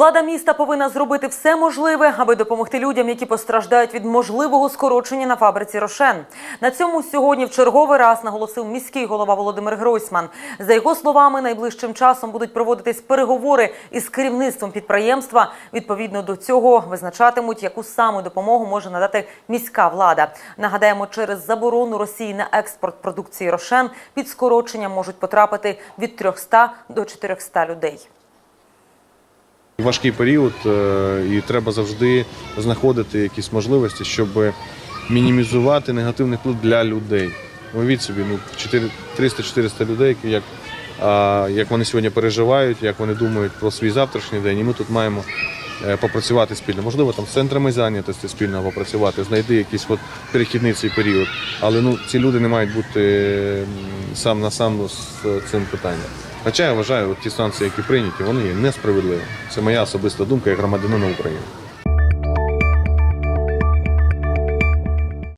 Влада міста повинна зробити все можливе, аби допомогти людям, які постраждають від можливого скорочення на фабриці Рошен. На цьому сьогодні в черговий раз наголосив міський голова Володимир Гройсман. За його словами, найближчим часом будуть проводитись переговори із керівництвом підприємства. Відповідно до цього визначатимуть, яку саме допомогу може надати міська влада. Нагадаємо, через заборону Росії на експорт продукції Рошен під скорочення можуть потрапити від 300 до 400 людей. Важкий період, е, і треба завжди знаходити якісь можливості, щоб мінімізувати негативний вплив для людей. Уявіть собі, ну 300-400 людей, як, як вони сьогодні переживають, як вони думають про свій завтрашній день, і ми тут маємо е, попрацювати спільно. Можливо, там з центрами зайнятості спільно попрацювати, знайти якийсь от перехідний цей період. Але ну ці люди не мають бути сам на сам з цим питанням. Хоча я вважаю, ті санкції, які прийняті, вони є несправедливі. Це моя особиста думка як громадянина України.